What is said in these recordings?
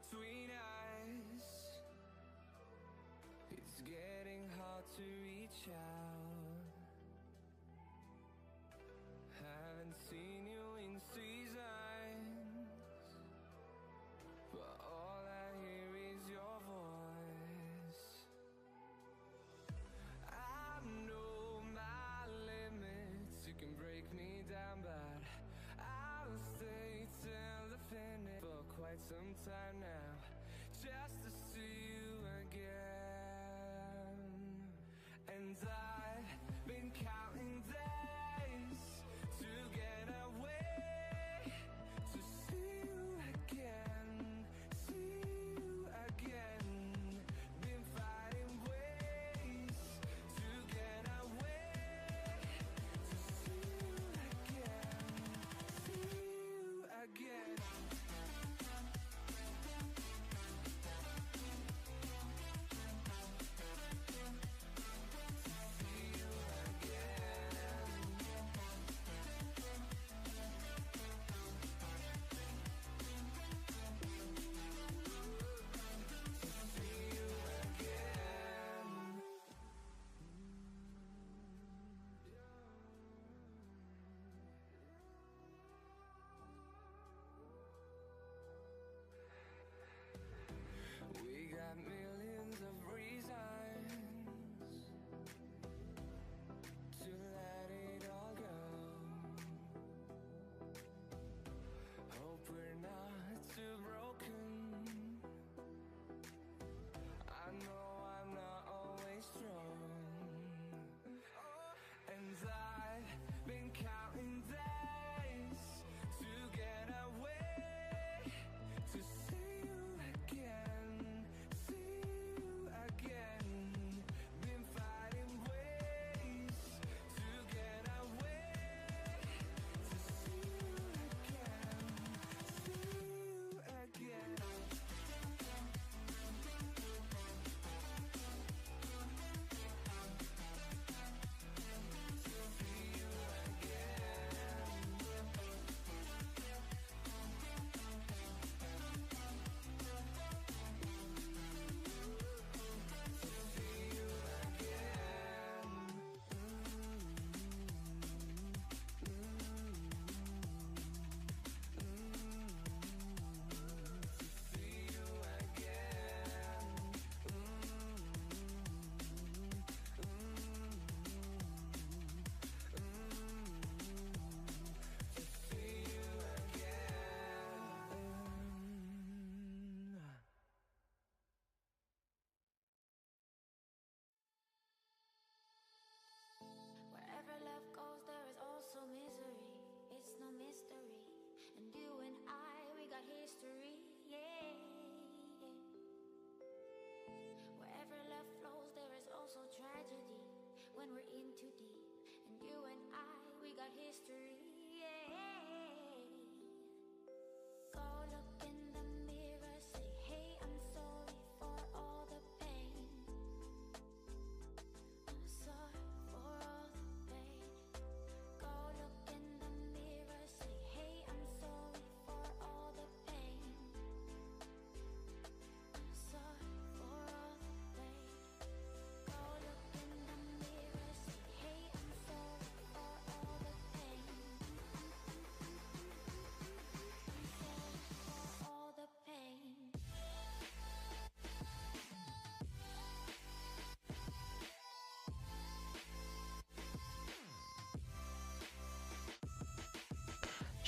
between us. It's getting hard to reach out. Some time now just to see you again. And I've been counting.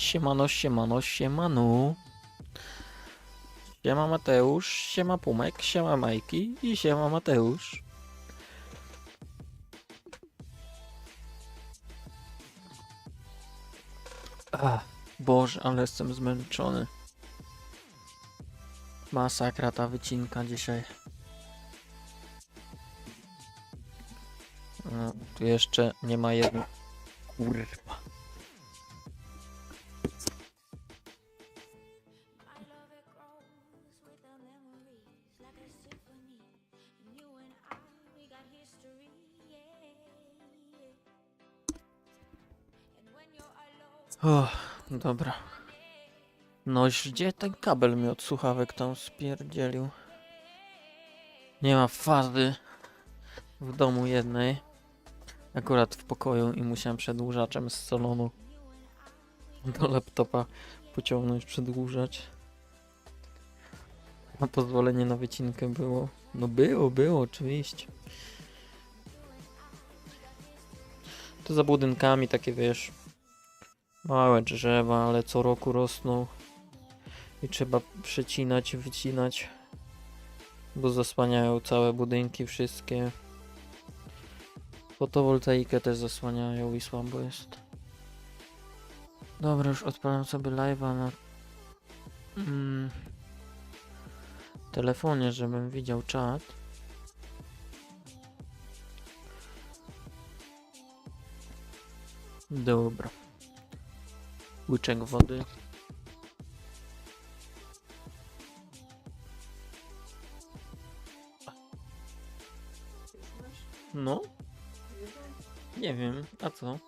Siemano, siemano, siemanu. Siema Mateusz, siema Pumek, siema Majki i siema Mateusz. Ach, Boże, ale jestem zmęczony. Masakra ta wycinka dzisiaj. No, tu jeszcze nie ma jednego. Kurwa. O, dobra. Noś, gdzie ten kabel mi od słuchawek tam spierdzielił? Nie ma fazy w domu jednej. Akurat w pokoju i musiałem przedłużaczem z salonu do laptopa pociągnąć, przedłużać. A pozwolenie na wycinkę było. No było, było, oczywiście. To za budynkami takie, wiesz, Małe drzewa, ale co roku rosną. I trzeba przecinać, wycinać. Bo zasłaniają całe budynki, wszystkie. Fotowoltaikę też zasłaniają i słabo jest. Dobra, już odpalam sobie live'a na mm, telefonie, żebym widział czat. Dobra. Łyczek wody. No? Nie wiem, a co?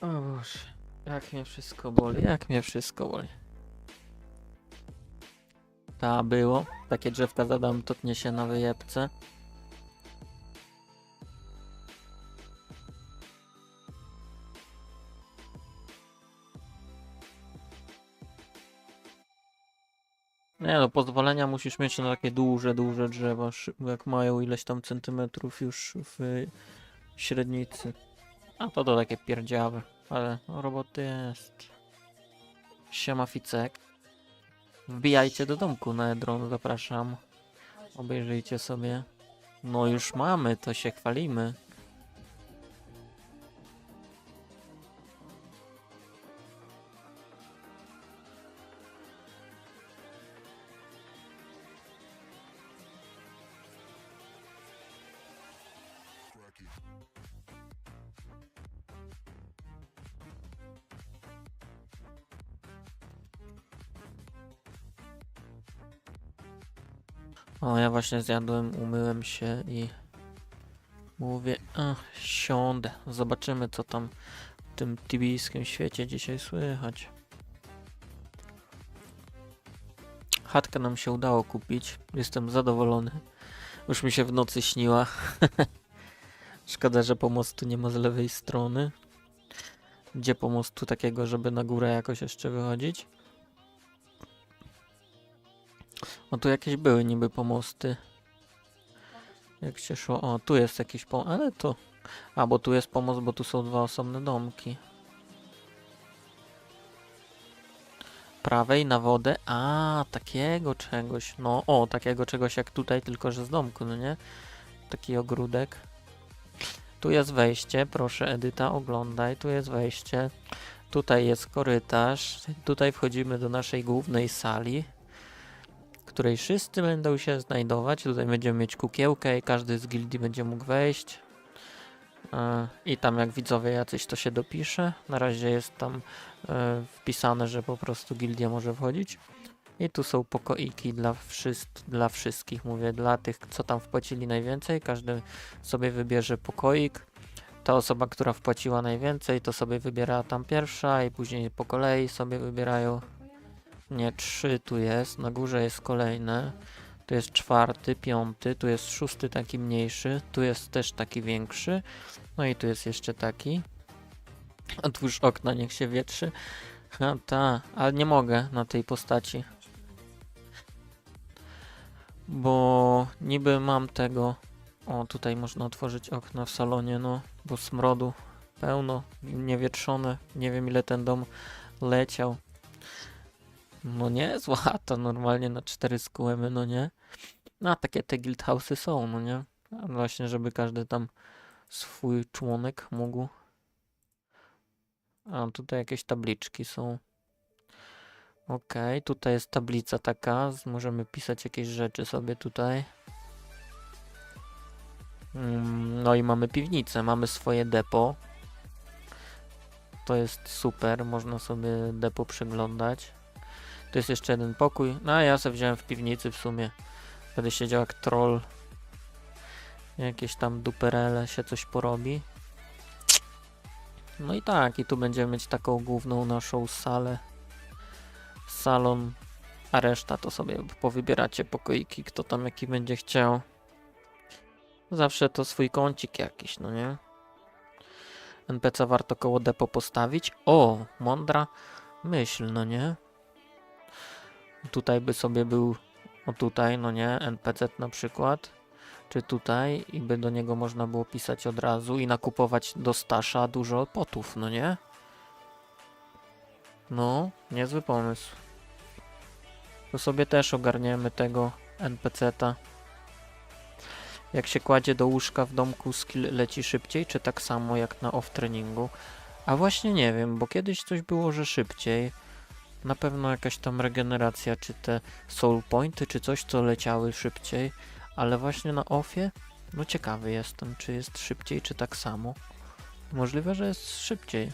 O Boże, jak mnie wszystko boli, jak mnie wszystko boli. Ta było, takie drzewka zadam, totnie się na wyjebce. Musisz mieć na takie duże, duże drzewa, jak mają ileś tam centymetrów już w średnicy. A to to takie pierdziawe, ale roboty jest. Siema Ficek. Wbijajcie do domku na Edron, zapraszam. Obejrzyjcie sobie. No już mamy, to się chwalimy. O, ja właśnie zjadłem, umyłem się i mówię, ach, siądę. Zobaczymy, co tam w tym tibijskim świecie dzisiaj słychać. Chatkę nam się udało kupić. Jestem zadowolony. Już mi się w nocy śniła. Szkoda, że pomostu nie ma z lewej strony. Gdzie pomostu takiego, żeby na górę jakoś jeszcze wychodzić? O, tu jakieś były niby pomosty. Jak się szło. O, tu jest jakiś pomost, ale to. A, bo tu jest pomost, bo tu są dwa osobne domki. Prawej na wodę. A, takiego czegoś. No, o, takiego czegoś jak tutaj, tylko że z domku, no nie? Taki ogródek. Tu jest wejście, proszę Edyta, oglądaj. Tu jest wejście. Tutaj jest korytarz. Tutaj wchodzimy do naszej głównej sali której wszyscy będą się znajdować. Tutaj będziemy mieć kukiełkę i każdy z gildii będzie mógł wejść. E, I tam jak widzowie jacyś to się dopisze. Na razie jest tam e, wpisane, że po prostu gildia może wchodzić. I tu są pokoiki dla, dla wszystkich, mówię, dla tych, co tam wpłacili najwięcej. Każdy sobie wybierze pokoik. Ta osoba, która wpłaciła najwięcej, to sobie wybiera tam pierwsza i później po kolei sobie wybierają nie, trzy tu jest, na górze jest kolejne. Tu jest czwarty, piąty, tu jest szósty taki mniejszy, tu jest też taki większy. No i tu jest jeszcze taki. Otwórz okna, niech się wietrzy. Ha, ta, ale nie mogę na tej postaci. Bo niby mam tego. O, tutaj można otworzyć okna w salonie, no, bo smrodu pełno, niewietrzone. Nie wiem ile ten dom leciał. No nie, zła to normalnie na cztery skółemy, no nie. No a takie te guild house'y są, no nie. Właśnie, żeby każdy tam swój członek mógł. A tutaj jakieś tabliczki są. Okej, tutaj jest tablica taka, możemy pisać jakieś rzeczy sobie tutaj. Mm, No i mamy piwnicę, mamy swoje depo. To jest super, można sobie depo przeglądać. Tu jest jeszcze jeden pokój. No a ja sobie wziąłem w piwnicy w sumie. Będę siedział jak troll. Jakieś tam duperele się coś porobi. No i tak, i tu będziemy mieć taką główną naszą salę. salon, a reszta to sobie powybieracie pokoiki, kto tam jaki będzie chciał. Zawsze to swój kącik jakiś, no nie? NPC warto koło depo postawić. O, mądra myśl, no nie? Tutaj by sobie był, o tutaj, no nie, NPC na przykład, czy tutaj i by do niego można było pisać od razu i nakupować do stasza dużo potów, no nie? No, niezły pomysł. To sobie też ogarniemy tego NPC-ta. Jak się kładzie do łóżka w domku, skill leci szybciej, czy tak samo jak na off-treningu? A właśnie nie wiem, bo kiedyś coś było, że szybciej. Na pewno jakaś tam regeneracja, czy te soul pointy, czy coś, co leciały szybciej. Ale właśnie na offie, no ciekawy jestem, czy jest szybciej, czy tak samo. Możliwe, że jest szybciej.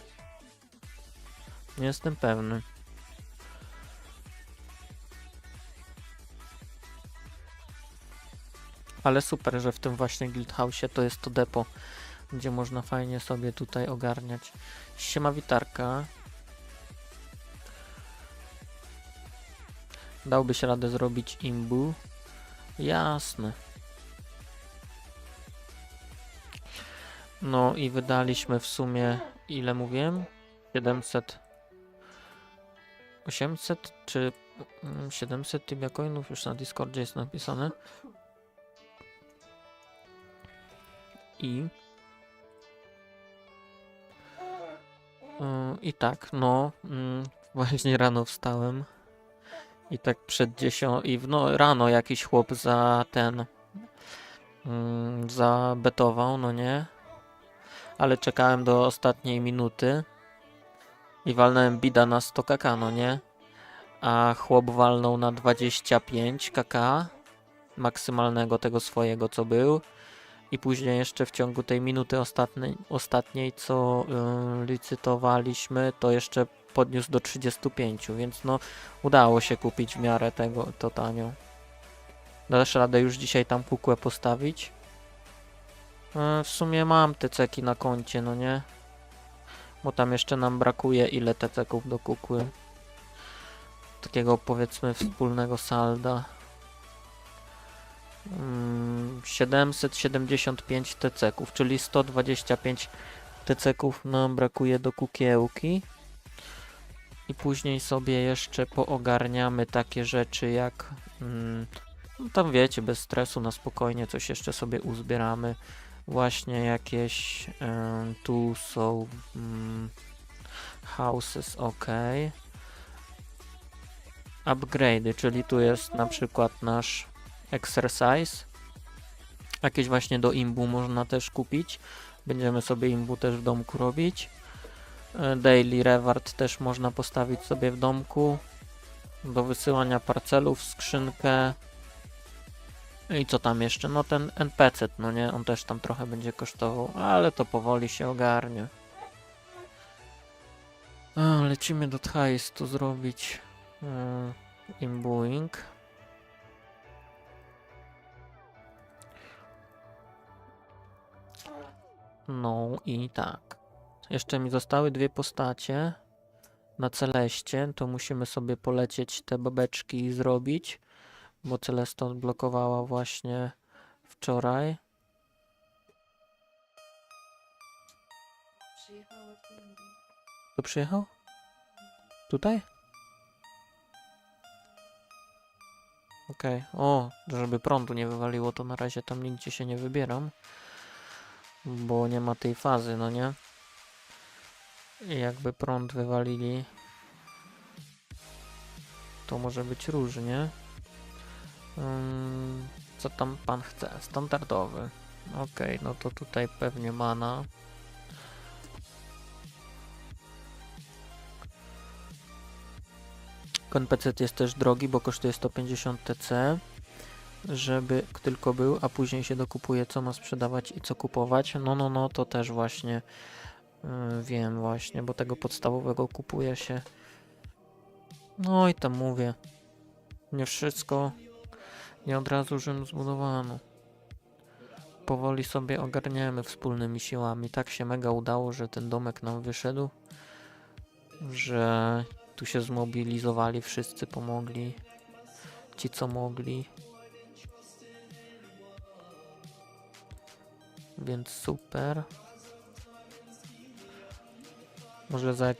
Nie jestem pewny. Ale super, że w tym właśnie Guild House to jest to depo, gdzie można fajnie sobie tutaj ogarniać. Siema witarka. Dałbyś radę zrobić imbu? Jasne. No i wydaliśmy w sumie, ile mówiłem? 700 800 czy mm, 700 Tibia coinów już na Discordzie jest napisane. I Yy, I tak, no, mm, właśnie rano wstałem i tak przed 10 i w, no, rano jakiś chłop za ten mm, zabetował, no nie? Ale czekałem do ostatniej minuty i walnąłem bida na 100 kk, no nie? A chłop walnął na 25 kk maksymalnego tego swojego, co był. I później jeszcze w ciągu tej minuty ostatniej, ostatniej co yy, licytowaliśmy, to jeszcze podniósł do 35, więc no udało się kupić w miarę tego to tanio. Dasz radę już dzisiaj tam kukłę postawić? E, w sumie mam te ceki na koncie, no nie? Bo tam jeszcze nam brakuje ile te ceków do kukły. Takiego powiedzmy wspólnego salda. Mm, 775 TC-ków, czyli 125 TC-ków nam brakuje do kukiełki. I później sobie jeszcze poogarniamy takie rzeczy jak mm, no tam wiecie, bez stresu, na spokojnie coś jeszcze sobie uzbieramy. Właśnie jakieś em, tu są mm, houses, ok. Upgrade'y, czyli tu jest na przykład nasz exercise. Jakieś właśnie do imbu można też kupić. Będziemy sobie imbu też w domku robić. E, Daily reward też można postawić sobie w domku. Do wysyłania parcelów, skrzynkę. I co tam jeszcze? No ten NPC, no nie? On też tam trochę będzie kosztował, ale to powoli się ogarnie. A, lecimy do Thais tu zrobić e, imbuing. No i tak. Jeszcze mi zostały dwie postacie. Na Celeście to musimy sobie polecieć te babeczki zrobić, bo Celesta odblokowała właśnie wczoraj. Kto przyjechał? Tutaj? Okej. O, żeby prądu nie wywaliło, to na razie tam nigdzie się nie wybieram. Bo nie ma tej fazy, no nie? Jakby prąd wywalili, to może być różnie. Ym, co tam pan chce? Standardowy. Okej, no to tutaj pewnie mana. NPC jest też drogi, bo kosztuje 150 TC, żeby tylko był, a później się dokupuje, co ma sprzedawać i co kupować. No, no, no, to też właśnie yy, wiem właśnie, bo tego podstawowego kupuje się. No i tam mówię, nie wszystko, nie od razu Rzym zbudowano. Powoli sobie ogarniemy wspólnymi siłami. Tak się mega udało, że ten domek nam wyszedł, że tu się zmobilizowali, wszyscy pomogli. Ci, co mogli. Więc super. Może za jakieś